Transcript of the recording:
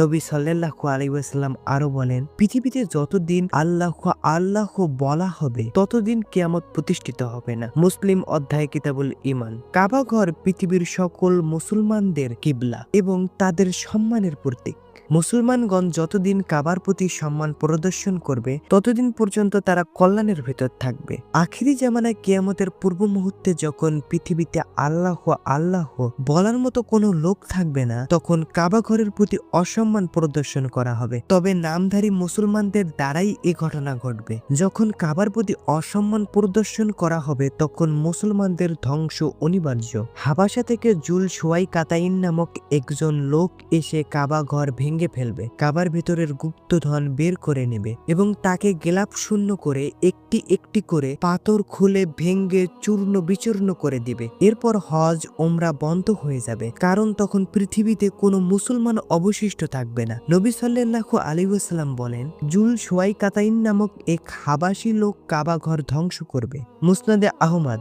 নবী সাল্লাহ আলাইসাল্লাম আরও বলেন, পৃথিবীতে যতদিন আল্লাহ আল্লাহ বলা হবে, ততদিন কেয়ামত প্রতিষ্ঠিত হবে না। মুসলিম অধ্যায় কিতাবুল ইমান কাবা ঘর পৃথিবীর সকল মুসলমানদের কিবলা এবং তাদের সম্মানের প্রতীক। মুসলমানগণ যতদিন কাবার প্রতি সম্মান প্রদর্শন করবে, ততদিন পর্যন্ত তারা কল্যাণের ভেতর থাকবে। আখিরি জামানায় কেয়ামতের পূর্ব মুহূর্তে যখন পৃথিবীতে আল্লাহ আল্লাহ বলার মতো কোনো লোক থাকবে না, তখন কাবা ঘরের প্রতি অসম্মান প্রদর্শন করা হবে। তবে নামধারী মুসলমানদের দ্বারাই এ ঘটনা ঘটবে। যখন কাবার প্রতি অসম্মান প্রদর্শন করা হবে, তখন মুসলমানদের ধ্বংস অনিবার্য। হাবাসা থেকে জুল সোয়াই কাতাইন নামক একজন লোক এসে কাবা ঘর ভেঙে ফেলবে। কাবার ভেতরের গুপ্তধন বের করে নেবে এবং তাকে গেলাপ শূন্য করে একটি একটি করে পাথর খুলে ভেঙ্গে চূর্ণ বিচূর্ণ করে দিবে। এরপর হজ ওমরা বন্ধ হয়ে যাবে, কারণ তখন পৃথিবীতে কোনো মুসলমান অবশিষ্ট থাকবে না। নবী সাল্লাল্লাহু আলাইহি ওয়াসাল্লাম বলেন, জুল সোয়াই কাতাইন নামক এক হাবাসি লোক কাবা ঘর ধ্বংস করবে। মুসনাদে আহমদ